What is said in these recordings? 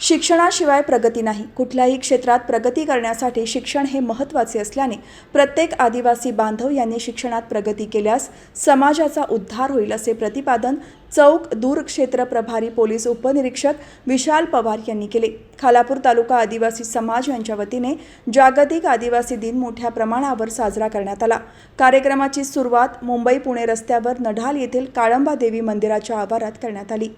शिक्षणाशिवाय प्रगती नाही. कुठल्याही क्षेत्रात प्रगती करण्यासाठी शिक्षण हे महत्त्वाचे असल्याने प्रत्येक आदिवासी बांधव यांनी शिक्षणात प्रगती केल्यास समाजाचा उद्धार होईल असे प्रतिपादन चौक दूर क्षेत्र प्रभारी पोलीस उपनिरीक्षक विशाल पवार यांनी केले. खालापूर तालुका आदिवासी समाज यांच्या वतीने जागतिक आदिवासी दिन मोठ्या प्रमाणावर साजरा करण्यात आला. कार्यक्रमाची सुरुवात मुंबई पुणे रस्त्यावर नढाल येथील काळंबा देवी मंदिराच्या आवारात करण्यात आली.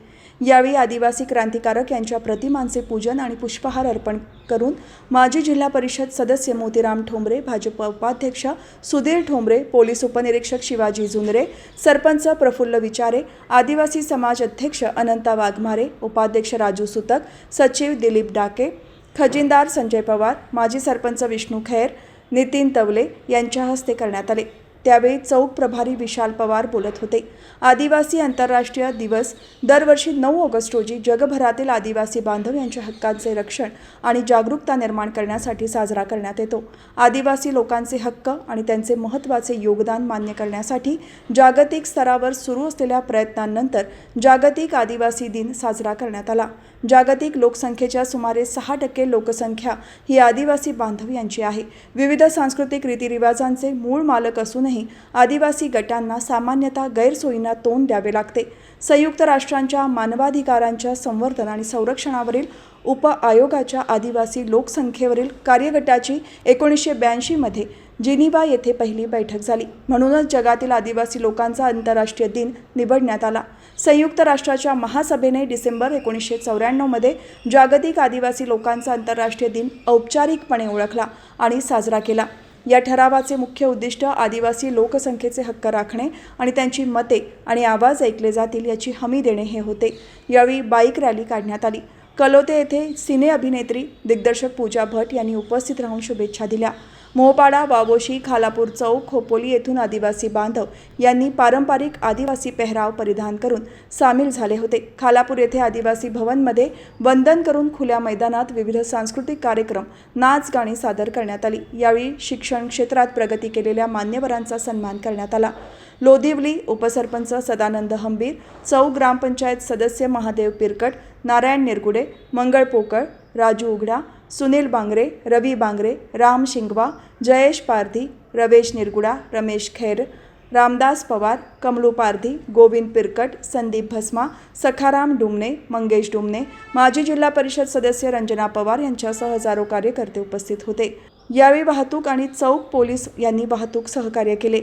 यावेळी आदिवासी क्रांतिकारक यांच्या प्रतिमांचे पूजन आणि पुष्पहार अर्पण करून माजी जिल्हा परिषद सदस्य मोतीराम ठोंबरे भाजप उपाध्यक्ष सुधीर ठोंबरे पोलीस उपनिरीक्षक शिवाजी जुनरे सरपंच प्रफुल्ल विचारे आदिवासी समाज अध्यक्ष अनंता वाघमारे उपाध्यक्ष राजू सुतक सचिव दिलीप डाके खजिनदार संजय पवार माजी सरपंच विष्णू खैर नितीन तवले यांच्या हस्ते करण्यात आले. त्यावेळी चौक प्रभारी विशाल पवार बोलत होते. आदिवासी आंतरराष्ट्रीय दिवस दरवर्षी नऊ ऑगस्ट रोजी जगभरातील आदिवासी बांधव यांच्या हक्कांचे रक्षण आणि जागरूकता निर्माण करण्यासाठी साजरा करण्यात येतो. आदिवासी लोकांचे हक्क आणि त्यांचे महत्त्वाचे योगदान मान्य करण्यासाठी जागतिक स्तरावर सुरू असलेल्या प्रयत्नांनंतर जागतिक आदिवासी दिन साजरा करण्यात आला. जागतिक लोकसंख्येच्या सुमारे सहा टक्के लोकसंख्या ही आदिवासी बांधव यांची आहे. विविध सांस्कृतिक रीतिरिवाजांचे मूळ मालक असून असूनही आदिवासी गटांना सामान्यतः गैरसोयींना तोंड द्यावे लागते. संयुक्त राष्ट्रांच्या मानवाधिकारांच्या संवर्धन आणि संरक्षणावरील उप आयोगाच्या आदिवासी लोकसंख्येवरील कार्यगटाची एकोणीसशे ब्याऐंशीमध्ये जिनिवा येथे पहिली बैठक झाली. म्हणूनच जगातील आदिवासी लोकांचा आंतरराष्ट्रीय दिन निवडण्यात आला. संयुक्त राष्ट्राच्या महासभेने डिसेंबर एकोणीसशे चौऱ्याण्णवमध्ये जागतिक आदिवासी लोकांचा आंतरराष्ट्रीय दिन औपचारिकपणे ओळखला आणि साजरा केला. या ठरावाचे मुख्य उद्दिष्ट आदिवासी लोकसंख्येचे हक्क राखणे आणि त्यांची मते आणि आवाज ऐकले जातील याची हमी देणे हे होते. यावेळी बाईक रॅली काढण्यात आली. कलोते येथे सिने अभिनेत्री दिग्दर्शक पूजा भट यांनी उपस्थित राहून शुभेच्छा दिल्या. मोहपाडा वावोशी खालापूर चौक खोपोली येथून आदिवासी बांधव यांनी पारंपरिक आदिवासी पेहराव परिधान करून सामील झाले होते. खालापूर येथे आदिवासी भवनमध्ये वंदन करून खुल्या मैदानात विविध सांस्कृतिक कार्यक्रम नाच गाणी सादर करण्यात आली. यावेळी शिक्षण क्षेत्रात प्रगती केलेल्या मान्यवरांचा सन्मान करण्यात आला. लोधिवली उपसरपंच सदानंद हंबीर चौ ग्रामपंचायत सदस्य महादेव पिरकट नारायण निरगुडे मंगळ पोकळ राजू उघडा सुनील बांगरे रवी बांगरे राम शिंगवा जयेश पारधी रवेश निरगुडा रमेश खैर रामदास पवार कमलू पारधी गोविंद पिरकट संदीप भस्मा सखाराम डुमणे मंगेश डुमणे माजी जिल्हा परिषद सदस्य रंजना पवार यांच्यासह हजारो कार्यकर्ते उपस्थित होते. यावेळी वाहतूक आणि चौक पोलीस यांनी वाहतूक सहकार्य केले.